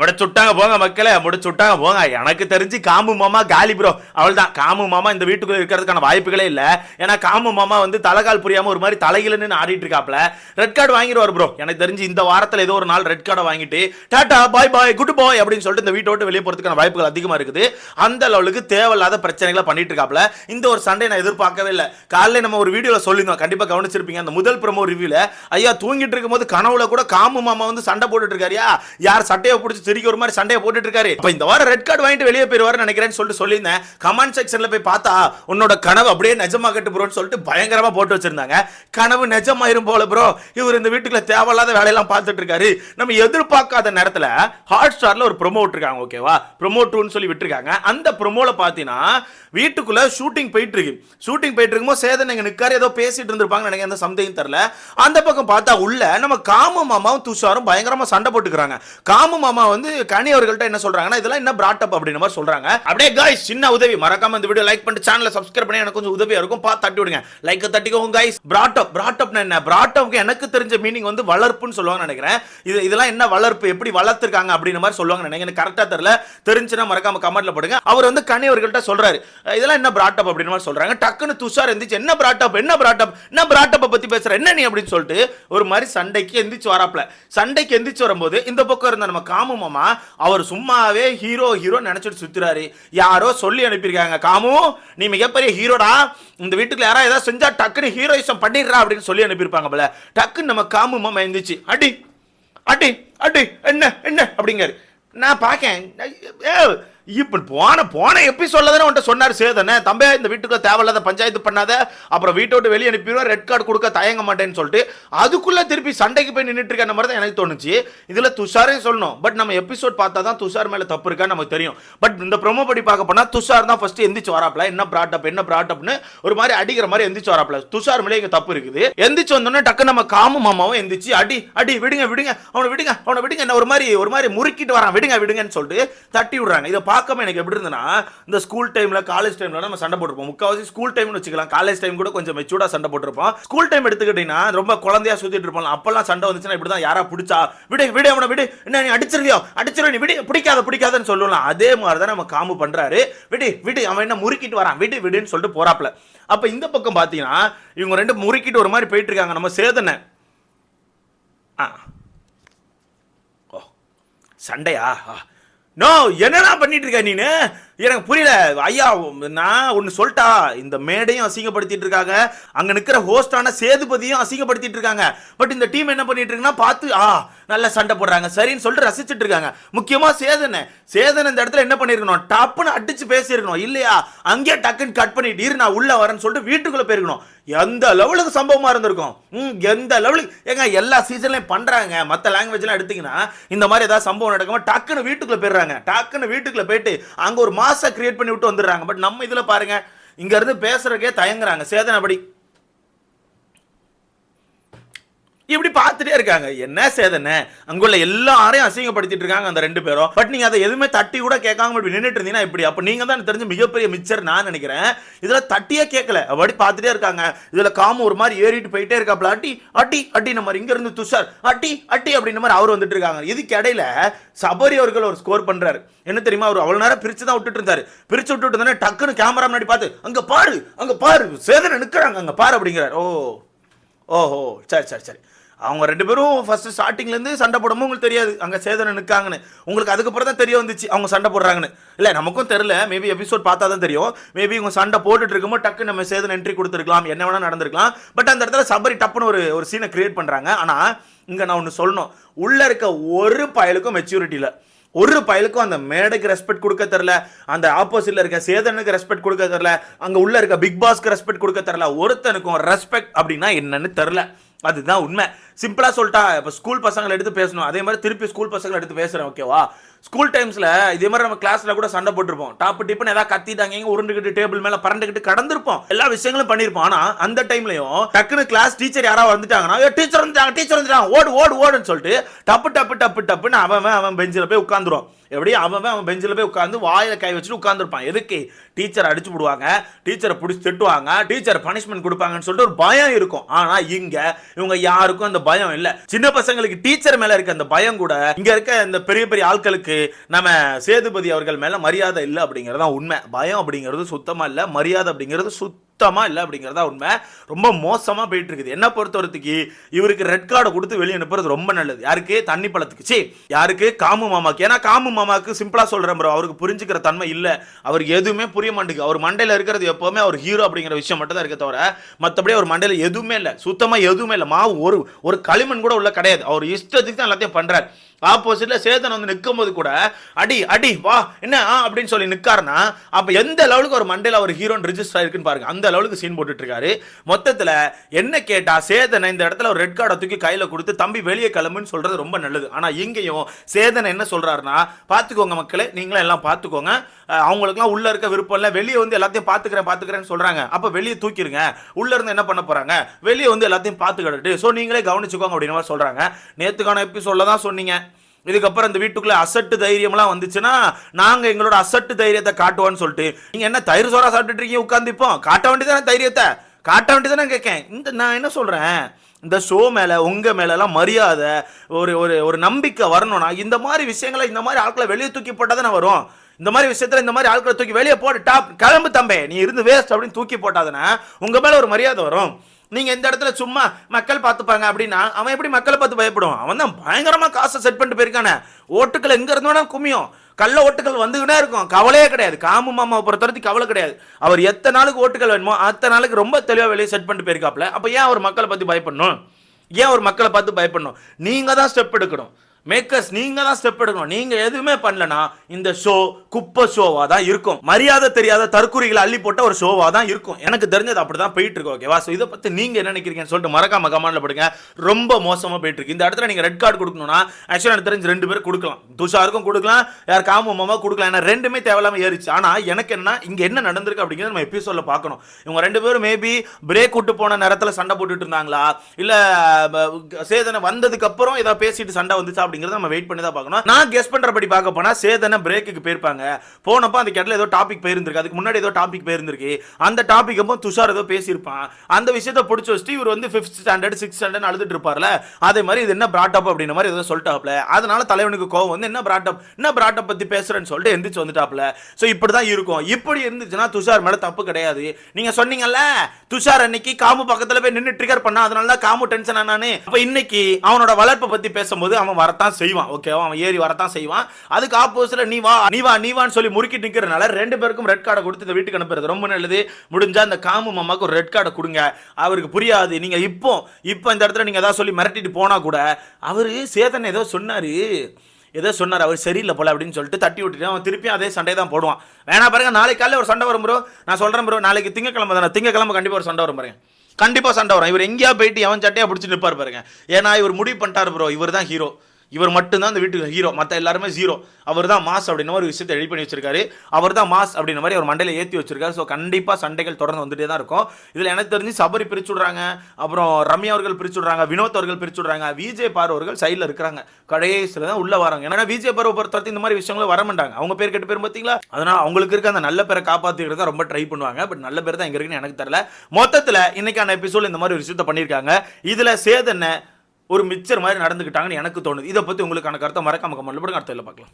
முடிச்சுட்டாங்க போங்க மக்களே முடிச்சுட்டாங்க போங்க. எனக்கு தெரிஞ்சு காமு மாமா காலி ப்ரோ அவள் தான் காமு மாமா இந்த வீட்டுக்குள்ளே இருக்கிறதுக்கான வாய்ப்புகளே இல்லை. ஏன்னா காமு மாமா வந்து தலைகால் புரியாம ஒரு மாதிரி தலைகிலன்னு ஆடிட்டு இருக்காப்ல. ரெட் கார்டு வாங்கிடுவார் ப்ரோ எனக்கு தெரிஞ்சு இந்த வாரத்தில் ஏதோ ஒரு நாள் ரெட் கார்டை வாங்கிட்டு டாட்டா பாய் பாய் குட் பாய் அப்படின்னு சொல்லிட்டு இந்த வீட்டை விட்டு வெளியே போகிறதுக்கான வாய்ப்புகள் அதிகமாக இருக்குது. அந்த லெவலுக்கு தேவையில்லாத பிரச்சனைகளை பண்ணிட்டு இருக்காப்ல. இந்த ஒரு சண்டே நான் எதிர்பார்க்கவே இல்லை. காலையில் நம்ம ஒரு வீடியோவில் சொல்லியிருந்தோம். கண்டிப்பாக கவனிச்சிருப்பீங்க. அந்த முதல் ப்ரமோ ரிவியூவில் ஐயா தூங்கிட்டு இருக்கும்போது கனவுல கூட காமு மாமா வந்து சண்டை போட்டுட்டு இருக்காரியா? யார் சட்டையை பிடிச்சி திருக்கி ஒரு மாதிரி சண்டையை போட்டுட்டு இருக்காரு இப்போ இந்த வாரம் ரெட் கார்டு வாங்கிட்டு வெளியே போயிருவாரு நினைக்கிறேன்னு சொல்லிட்டு சொல்லியிருந்தேன். கமெண்ட் செக்ஷன்ல போய் பார்த்தா உன்னோட கனவு அப்படியே நிஜமாகட்டு ப்ரோன்னு சொல்லிட்டு பயங்கரமா போட்டு வச்சிருந்தாங்க. கனவு நிஜமாயிரும் போல ப்ரோ இவர் இந்த வீட்டுக்குள்ள தேவையில்லாத வேலையெல்லாம் பார்த்துட்டு இருக்காரு நம்ம எதிர்பார்க்காத நேரத்துல ஹாட் ஸ்டார்ல ஒரு ப்ரோமோ விட்டுருக்காங்க ஓகேவா ப்ரொமோ டூன்னு சொல்லி விட்டுருக்காங்க. அந்த ப்ரோமோல பார்த்தீங்கன்னா வீட்டுக்குள்ள ஷூட்டிங் போயிட்டு இருக்கு ஷூட்டிங் போயிட்டு இருக்கும்போது சேதன் எங்க நிக்காரு ஏதோ பேசிட்டு இருந்திருப்பாங்க நினைக்க எந்த சம்திங் தெரியல. அந்த பக்கம் பார்த்தா உள்ள நம்ம காம மாமாவும் துஷாரும் பயங்கரமா சண்டை போட்டுக்கிறாங்க. காம மாமா வந்து கனி அவர்கள்ட்ட என்ன சொல்றாங்கன்னா இதெல்லாம் என்ன பிராட் அப் அப்படின்ற மாதிரி சொல்றாங்க. அப்படியே காய்ஸ் சின்ன உதவி. மறக்காம இந்த வீடியோ லைக் பண்ணிட்டு சேனலை சப்ஸ்கிரைப் பண்ணி எனக்கு கொஞ்சம் உதவியா இருக்கும். பார்த்து தட்டி விடுங்க. லைக் தட்டிக்கோங்க காய்ஸ் பிராட் அப் என்ன? பிராட்டப்க்கு எனக்கு தெரிஞ்ச மீனிங் வந்து வளர்ப்புன்னு சொல்லுவாங்க நினைக்கிறேன். இது இதெல்லாம் என்ன வளர்ப்பு? எப்படி வளர்த்துருக்காங்க அப்படின்ற மாதிரி சொல்லுவாங்க நினைக்கிறேன். எனக்கு கரெக்டா தெரியல. தெரிஞ்சுன்னா மறக்காம கமெண்ட்ல போடுங்க. அவர் வந்து கனி அவர்கள்ட்ட சொல்றாரு. இதெல்லாம் என்ன பிராட் அப் அப்படின்னு மாதிரி சொல்றாங்க. டக்குன்னு துஷார் எந்திரிச்சு என்ன பிராட்டப் என்ன பிராட்டப் என்ன பிராட்டப்பை பத்தி பேசுற? என்ன நீ? அப்படின்னு சொல்லிட்டு ஒரு மாதிரி சண்டைக்கு எந்திரிச்சு வராப்ல சண்டைக்கு எந்திரிச்சு வரும்போது இந்த பக்கம் இருந்த நம்ம காமு மாமா அவர் சும்மாவே ஹீரோ ஹீரோ நினைச்சிட்டு சுத்துறாரு. யாரோ சொல்லி அனுப்பியிருக்காங்க. காமு நீ மிகப்பெரிய ஹீரோடா இந்த வீட்டுக்குள்ள யாராவது ஏதாவது செஞ்சா டக்குன்னு ஹீரோயிசம் பண்ணிடுறா அப்படின்னு சொல்லி அனுப்பியிருப்பாங்க போல. டக்குன்னு நம்ம காமு மாமா எழுந்துச்சு அடி அடி அடி என்ன என்ன அப்படிங்காரு நான் பார்க்கேன் இப்போ போன போன எபிசோட்ல தானே உன்ட்ட சொன்னார் சேதனே. தம்பே இந்த வீட்டுக்கு தேவையில்லாத பஞ்சாயத்து பண்ணாத. அப்புறம் வீட்டை விட்டு வெளியே அனுப்பிடுவேன் ரெட் கார்டு கொடுக்க தயங்க மாட்டேன்னு சொல்லிட்டு அதுக்குள்ள திருப்பி சண்டைக்கு போய் நின்றுட்டு இருக்க மாதிரி தான் எனக்கு தோணுச்சு. இதுல துஷாரையும் சொல்லணும். பட் நம்ம எபிசோட் பார்த்தா தான் துஷார் மேல தப்பு இருக்கான்னு நமக்கு தெரியும். பட் இந்த ப்ரொமோ படி பார்க்க போனா துஷார் தான் ஃபர்ஸ்ட் எந்திரிச்சு வராப்ல. என்ன ப்ராட்டப் என்ன ப்ராட்டப்னு ஒரு மாதிரி அடிக்கிற மாதிரி எந்திரிச்சு வராப்ல. துஷார் மேலே இங்க தப்பு இருக்குது. எந்திரிச்சு வந்தோடனே டக்கு நம்ம காமு மாமாவும் எந்திரிச்சு அடி அடி விடுங்க விடுங்க அவனை விடுங்க அவனை விடுங்க என்ன ஒரு மாதிரி ஒரு மாதிரி முறுக்கிட்டு வரான். விடுங்க விடுங்கன்னு சொல்லிட்டு தட்டி விடுறாங்க. இதை பார்க்காம எனக்கு எப்படி இருந்ததுன்னா இந்த ஸ்கூல் டைமில் காலேஜ் டைமில் நம்ம சண்டை போட்டிருப்போம். முக்கால்வாசி ஸ்கூல் டைம்னு வச்சுக்கலாம். காலேஜ் டைம் கூட கொஞ்சம் மெச்சூர்டாக சண்டை போட்டிருப்போம். ஸ்கூல் டைம் எடுத்துக்கிட்டீங்கன்னா ரொம்ப குழந்தையா சுற்றிட்டு இருப்போம். அப்போல்லாம் சண்டை வந்துச்சுன்னா இப்படி தான் யாரா பிடிச்சா விடு விடு அவனை விடு. என்ன நீ அடிச்சிருவியோ? அடிச்சிருவ நீ விடு பிடிக்காத பிடிக்காதன்னு சொல்லலாம் அதே மாதிரி தான் நம்ம காமு பண்ணுறாரு விடு விடு அவன் என்ன முறுக்கிட்டு வரான். விடு விடுன்னு சொல்லிட்டு போகிறாப்புல அப்போ இந்த பக்கம் பார்த்தீங்கன்னா இவங்க ரெண்டு முறுக்கிட்டு ஒரு மாதிரி போயிட்டு இருக்காங்க நம்ம சேதனை. ஆ. ஓ. சண்டையா? நோ என்னடா பண்ணிட்டு இருக்க நீனு? எனக்கு புரியல. ஐயா நான் ஒன்று சொல்லிட்டா இந்த மேடையும் அசிங்கப்படுத்திட்டு இருக்காங்க. அங்கே நிற்கிற ஹோஸ்டான சேதுபதியும் அசிங்கப்படுத்திட்டு இருக்காங்க. பட் இந்த டீம் என்ன பண்ணிட்டு இருக்குன்னா பார்த்து ஆ நல்லா சண்டை போடுறாங்க. சரின்னு சொல்லிட்டு ரசிச்சுட்டு இருக்காங்க. முக்கியமாக சேதனை. சேதன் இந்த இடத்துல என்ன பண்ணிருக்கணும்? டப்புன்னு அடிச்சு பேசியிருக்கணும். இல்லையா? அங்கேயே டக்குன்னு கட் பண்ணிட்டு இரு நான் உள்ள வரேன்னு சொல்லிட்டு வீட்டுக்குள்ளே போயிருக்கணும். எந்த லெவலுக்கு சம்பவமாக இருந்திருக்கும்? ம் எந்த லெவலுக்கு ஏங்க எல்லா சீசன்லையும் பண்ணுறாங்க மற்ற லாங்குவேஜ்லாம் எடுத்திங்கன்னா இந்த மாதிரி ஏதாவது சம்பவம் நடக்காமல் டக்குன்னு வீட்டுக்குள்ள போயிடுறாங்க. டக்குன்னு வீட்டுக்குள்ளே போயிட்டு அங்கே ஒரு மா மாச கிரியேட் பண்ணி விட்டு வந்துடுறாங்க. பட் நம்ம இதில் பாருங்க இங்க இருந்து பேசுறதுக்கே தயங்குறாங்க. சேதனபடி இப்படி பார்த்துட்டே இருக்காங்க. என்ன சேதனை அங்குள்ள எல்லாரையும் அசிங்கப்படுத்திட்டு இருக்காங்க அந்த ரெண்டு பேரும். பட் நீங்க அதை எதுவுமே தட்டி கூட கேட்காம இப்படி நின்றுட்டு இருந்தீங்கன்னா இப்படி? அப்ப நீங்க தான் எனக்கு தெரிஞ்ச மிகப்பெரிய மிச்சர் நான் நினைக்கிறேன். இதுல தட்டியே கேட்கல. அப்படி பார்த்துட்டே இருக்காங்க. இதுல காம ஒரு மாதிரி ஏறிட்டு போயிட்டே இருக்காப்ல அட்டி அட்டி அட்டி நம்ம இங்க இருந்து துஷார். அட்டி அட்டி அப்படின்ற மாதிரி அவர் வந்துட்டு இருக்காங்க. இதுக்கு இடையில சபரி அவர்கள் ஒரு ஸ்கோர் பண்றாரு. என்ன தெரியுமா? அவர் அவ்வளவு நேரம் பிரிச்சு தான் விட்டுட்டு இருந்தாரு. பிரிச்சு விட்டுட்டு இருந்தாரு டக்குன்னு கேமரா முன்னாடி பார்த்து அங்க பாரு அங்க பாரு. சேதனை நிக்கிறாங்க. அங்க பாரு அப்படிங்கிறார். ஓ ஓஹோ. சரி சரி சரி. அவங்க ரெண்டு பேரும் ஃபஸ்ட்டு ஸ்டார்டிங்லேருந்து சண்டை போடமும் உங்களுக்கு தெரியாது. அங்கே சேதனை நிற்காங்கன்னு உங்களுக்கு அதுக்கப்புறம் தான் தெரிய வந்துச்சு அவங்க சண்டை போடுறாங்கன்னு. இல்லை நமக்கும் தெரில மேபி எபிசோட் பார்த்தா தான் தெரியும். மேபி இவங்க சண்டை போட்டுட்டு இருக்கும்போது டக்கு நம்ம சேதன் என்ட்ரி கொடுத்துருக்கலாம் என்ன வேணால் நடந்திருக்கலாம். பட் அந்த இடத்துல சபரி டப்புன்னு ஒரு ஒரு சீனை கிரியேட் பண்ணுறாங்க ஆனால் இங்கே நான் ஒன்று சொல்லணும். உள்ளே இருக்க ஒரு பயலுக்கும் மெச்சூரிட்டி இல்லை. ஒரு பயலுக்கும் அந்த மேடைக்கு ரெஸ்பெக்ட் கொடுக்க தெரில அந்த ஆப்போசிட்ல இருக்க சேதனுக்கு ரெஸ்பெக்ட் கொடுக்க தெரில அங்கே உள்ள இருக்க பிக் பாஸ்க்கு ரெஸ்பெக்ட் கொடுக்க தெரில ஒருத்தனுக்கும் ரெஸ்பெக்ட் அப்படின்னா என்னன்னு தெரில அதுதான் உண்மை. சிம்பிளா சொல்லிட்டா இப்போ ஸ்கூல் பசங்களை எடுத்து பேசணும். அதே மாதிரி திருப்பி ஸ்கூல் பசங்களை எடுத்து பேசுகிறேன் ஓகேவா ஸ்கூல் டைம்ஸில் இதே மாதிரி நம்ம கிளாஸில் கூட சண்டை போட்டிருப்போம். டாப் டிப்புன்னு ஏதாவது கத்திட்டாங்க இங்க உருண்டுக்கிட்டு டேபிள் மேலே பறந்துகிட்டு கடந்திருப்போம். எல்லா விஷயங்களும் பண்ணியிருப்போம் ஆனால் அந்த டைம்லையும் டக்குன்னு கிளாஸ் டீச்சர் யாராவது வந்துட்டாங்கன்னா டீச்சர் வந்துட்டாங்க டீச்சர் வந்துட்டாங்க ஓடு ஓடு ஓடுன்னு சொல்லிட்டு டப்பு டப்பு டப்பு டப்புன்னு அவன் அவன் பெஞ்சில் போய் உட்காந்துரும் எப்படி? அவன் அவன் பெஞ்சில் போய் உட்காந்து வாயில் கை வச்சுட்டு உட்காந்துருப்பான் எதுக்கு? டீச்சர் அடிச்சு விடுவாங்க டீச்சரை பிடிச்சி திட்டுவாங்க டீச்சர் பனிஷ்மெண்ட் கொடுப்பாங்கன்னு சொல்லிட்டு ஒரு பயம் இருக்கும். ஆனால் இங்கே இவங்க யாருக்கும் அந்த பயம் இல்லை. சின்ன பசங்களுக்கு டீச்சர் மேலே இருக்க அந்த பயம் கூட இங்கே இருக்க இந்த பெரிய பெரிய ஆட்களுக்கு அளவுக்கு நம்ம சேதுபதி அவர்கள் மேலே மரியாதை இல்லை அப்படிங்கிறது தான் உண்மை. பயம் அப்படிங்கிறது சுத்தமாக இல்லை. மரியாதை அப்படிங்கிறது சுத்தமாக இல்லை அப்படிங்கிறதா உண்மை. ரொம்ப மோசமாக போயிட்டு இருக்குது என்ன பொறுத்தவரத்துக்கு இவருக்கு ரெட் கார்டை கொடுத்து வெளியே அனுப்புறது ரொம்ப நல்லது. யாருக்கு? தண்ணி பழத்துக்கு சி யாருக்கு? காமு மாமாக்கு. ஏன்னா காமு மாமாக்கு சிம்பிளாக சொல்கிறேன் ப்ரோ அவருக்கு புரிஞ்சுக்கிற தன்மை இல்லை. அவருக்கு எதுவுமே புரிய மாட்டேங்குது. அவர் மண்டையில் இருக்கிறது எப்போவுமே அவர் ஹீரோ அப்படிங்கிற விஷயம் மட்டும் தான் இருக்க தவிர மற்றபடி அவர் மண்டையில் எதுவுமே இல்லை. சுத்தமாக எதுவுமே இல்லை. மாவு ஒரு ஒரு களிமண் கூட உள்ள கிடையாது. அவர் இஷ்டத்துக்கு தான் எல்லாத்தையும் பண்ணுறாரு ஆப்போசிட்ல சேதன் வந்து நிற்கும் போது கூட அடி அடி வா என்ன ஆ அப்படின்னு சொல்லி நிற்காருன்னா அப்ப எந்த லெவலுக்கு ஒரு மண்டையில் ஒரு ஹீரோன் ரிஜிஸ்டர் ஆயிருக்குன்னு பாருங்க. அந்த லெவலுக்கு சீன் போட்டுட்டு இருக்காரு மொத்தத்தில் என்ன கேட்டா சேதனை இந்த இடத்துல ஒரு ரெட் கார்டை தூக்கி கையில் கொடுத்து தம்பி வெளியே கிளம்புன்னு சொல்றது ரொம்ப நல்லது. ஆனா இங்கேயும் சேதன் என்ன சொல்றாருன்னா பாத்துக்கோங்க மக்களே நீங்களும் எல்லாம் பாத்துக்கோங்க. அவங்களுக்குலாம் உள்ள இருக்க விருப்பம் இல்லை. வெளியே வந்து எல்லாத்தையும் பாத்துக்கிறேன் பாத்துக்கிறேன்னு சொல்றாங்க. அப்ப வெளியே தூக்கிருங்க. உள்ள இருந்து என்ன பண்ண போறாங்க? வெளியே வந்து எல்லாத்தையும் பாத்துக்கிட்டு ஸோ நீங்களே கவனிச்சுக்கோங்க அப்படின்னு சொல்றாங்க. நேத்துக்கான எபிசோட்ல தான் சொன்னீங்க. இதுக்கப்புறம் இந்த வீட்டுக்குள்ளே அசட்டு தைரியம்லாம் வந்துச்சுன்னா நாங்கள் எங்களோட அசட்டு தைரியத்தை காட்டுவோன்னு சொல்லிட்டு நீங்கள் என்ன தயிர் சோறா சாப்பிட்டுட்டு இருக்கீங்க உட்காந்துப்போம் காட்ட வேண்டியதானே தைரியத்தை? காட்ட வேண்டியதானே கேட்கேன் இந்த நான் என்ன சொல்கிறேன் இந்த ஷோ மேலே உங்கள் மேலெலாம் மரியாதை ஒரு ஒரு ஒரு நம்பிக்கை வரணும்னா இந்த மாதிரி விஷயங்களை இந்த மாதிரி ஆட்களை வெளியே தூக்கி போட்டால் தானே வரும்? இந்த மாதிரி விஷயத்தில் இந்த மாதிரி ஆட்களை தூக்கி வெளியே போட்டு டாப் கிளம்பு தம்பே நீ இருந்து வேஸ்ட் அப்படின்னு தூக்கி போட்டாதானே உங்கள் மேலே ஒரு மரியாதை வரும். நீங்கள் இந்த இடத்துல சும்மா மக்கள் பார்த்துப்பாங்க அப்படின்னா அவன் எப்படி மக்களை பார்த்து பயப்படுவான்? அவன் தான் பயங்கரமாக காசை செட் பண்ணிட்டு போயிருக்கானே. ஓட்டுக்கள் எங்க இருந்தோனா குமியும். கள்ள ஓட்டுகள் வந்துகிட்டே இருக்கும். கவலையே கிடையாது. காமு மாமாவை பொறுத்த வரைக்கும் கவலை கிடையாது. அவர் எத்தனை நாளுக்கு ஓட்டுகள் வேணுமோ அத்தனை நாளுக்கு ரொம்ப தெளிவாக வெளியே செட் பண்ணிட்டு போயிருக்காப்ல அப்போ ஏன் அவர் மக்களை பற்றி பயப்படணும்? ஏன் அவர் மக்களை பார்த்து பயப்படணும்? நீங்கள் தான் ஸ்டெப் எடுக்கணும். மேக்கர்ஸ் நீங்க தான் ஸ்டெப் எடுக்கணும். நீங்க எதுவுமே பண்ணலனா இந்த ஷோ குப்பை ஷோவா தான் இருக்கும். மரியாதை தெரியாத தற்குறிகளை அள்ளி போட்ட ஒரு ஷோவா தான் இருக்கும். எனக்கு தெரிஞ்சது அப்படிதான் போயிட்டு இருக்கு ஓகேவா ஸோ இதை பத்தி நீங்க என்ன நினைக்கிறீங்கன்னு சொல்லிட்டு மறக்காம கமெண்ட்ல படுங்க. ரொம்ப மோசமா போயிட்டு இருக்கு இந்த இடத்துல நீங்க ரெட் கார்டு கொடுக்கணும்னா ஆக்சுவலா எனக்கு தெரிஞ்சு ரெண்டு பேரும் கொடுக்கலாம். துஷாருக்கும் கொடுக்கலாம் யார் காம மாமா கொடுக்கலாம். ஏன்னா ரெண்டுமே தேவையில்லாம ஏறிச்சு. ஆனா எனக்கு என்ன இங்க என்ன நடந்திருக்கு அப்படிங்கிறத நம்ம எபிசோட்ல பார்க்கணும். இவங்க ரெண்டு பேரும் மேபி பிரேக் விட்டு போன நேரத்துல சண்டை போட்டுட்டு இருந்தாங்களா? இல்ல சேதனை வந்ததுக்கு அப்புறம் ஏதாவது பேசிட்டு சண்டை வந்துச்சா அப்படிங்கறத நம்ம வெயிட் பண்ணி தான் பார்க்கணும். நான் கெஸ் பண்றபடி பார்க்க போனா சேதனை பிரேக்குக்கு போயிருப்பாங்க. போனப்போ அந்த இடத்துல ஏதோ டாபிக் போயிருந்திருக்கு. அதுக்கு முன்னாடி ஏதோ டாபிக் போயிருந்திருக்கு. அந்த டாபிக் அப்போ துஷார் ஏதோ பேசியிருப்பான். அந்த விஷயத்தை பிடிச்சி வச்சுட்டு இவர் வந்து ஃபிஃப்த் ஸ்டாண்டர்ட் சிக்ஸ் ஸ்டாண்டர்ட் அழுதுட்டு இருப்பார்ல. அதே மாதிரி இது என்ன பிராட்டப் அப்படின்ற மாதிரி ஏதோ சொல்லிட்டாப்ல. அதனால தலைவனுக்கு கோவம் வந்து என்ன பிராட்டப் என்ன பிராட்டப் பத்தி பேசுறேன்னு சொல்லிட்டு எந்திரிச்சு வந்துட்டாப்ல. ஸோ இப்படி தான் இருக்கும். இப்படி இருந்துச்சுன்னா துஷார் மேல தப்பு கிடையாது. நீங்க சொன்னீங்கல்ல துஷார் அன்னைக்கு காமு பக்கத்துல போய் நின்று ட்ரிகர் பண்ணா அதனால தான் காமு டென்ஷன் ஆனானு. அப்ப இன்னைக்கு அவனோட வளர்ப்பை பத்தி பேசும்போது அவன் வரத்தான். செய்வான் ஓகேவா அவன் ஏறி வரத்தான் செய்வான். அதுக்கு ஆப்போசிட்ல நீ வா நீ வா நீ வான்னு சொல்லி முறுக்கிட்டு நிற்கிறனால ரெண்டு பேருக்கும் ரெட் கார்டை கொடுத்து இந்த வீட்டுக்கு அனுப்புறது ரொம்ப நல்லது. முடிஞ்சா அந்த காமு மாமாவுக்கு ஒரு ரெட் கார்டை கொடுங்க. அவருக்கு புரியாது. நீங்க இப்போ இப்போ இந்த இடத்துல நீங்க ஏதாவது சொல்லி மிரட்டிட்டு போனா கூட அவர் சேதன் ஏதோ சொன்னாரு. ஏதோ சொன்னார் அவர் சரியில்லை போல அப்படின்னு சொல்லிட்டு தட்டி விட்டுட்டு அவன் திருப்பியும் அதே சண்டை தான் போடுவான். வேணா பாருங்க நாளைக்கு காலையில் ஒரு சண்டை வரும் ப்ரோ நான் சொல்கிறேன் ப்ரோ நாளைக்கு திங்கக்கிழமை தானே. திங்கக்கிழமை கண்டிப்பாக ஒரு சண்டை வரும் பாருங்க. கண்டிப்பாக சண்டை வரும். இவர் எங்கேயா போயிட்டு எவன் சட்டையாக பிடிச்சி நிற்பார் பாருங்க. ஏன்னா இவர் முடிவு பண்ணிட்டாரு ப்ரோ இவர் தான் ஹீரோ இவர் மட்டும்தான் அந்த வீட்டுக்கு ஹீரோ மற்ற எல்லாருமே ஜீரோ அவர் தான் மாஸ் அப்படின்ற ஒரு விஷயத்தை ரெடி பண்ணி வச்சிருக்காரு. அவர் தான் மாஸ் அப்படின்ற மாதிரி அவர் மண்டையில் ஏற்றி வச்சிருக்காரு. ஸோ கண்டிப்பாக சண்டைகள் தொடர்ந்து வந்துட்டே தான் இருக்கும். இதில் எனக்கு தெரிஞ்சு சபரி பிரிச்சுடுறாங்க அப்புறம் ரம்யா அவர்கள் பிரிச்சு விட்றாங்க. வினோத் அவர்கள் பிரிச்சுடுறாங்க விஜய் பார் அவர்கள் சைடில் இருக்கிறாங்க. கடைசியில் தான் உள்ளே வராங்க. ஏன்னா விஜய் பார்வை பொறுத்தவரைக்கும் இந்த மாதிரி விஷயங்களும் வர மாட்டாங்க. அவங்க பேர் கெட்டு பேர் பார்த்தீங்களா அதனால் அவங்களுக்கு இருக்க அந்த நல்ல பேரை காப்பாற்றிக்கிறது தான் ரொம்ப ட்ரை பண்ணுவாங்க. பட் நல்ல பேர் தான் இங்கே இருக்குன்னு எனக்கு தெரியல. மொத்தத்தில் இன்னைக்கான எபிசோட் இந்த மாதிரி ஒரு விஷயத்தை பண்ணியிருக்காங்க. இதில் சேதனை ஒரு மிச்சர் மாதிரி நடந்துக்கிட்டாங்கன்னு எனக்கு தோணுது. இதை பற்றி உங்களுக்கான கருத்தை மறக்காம கமெண்ட்ல போடுங்க. அடுத்த பார்க்கலாம்.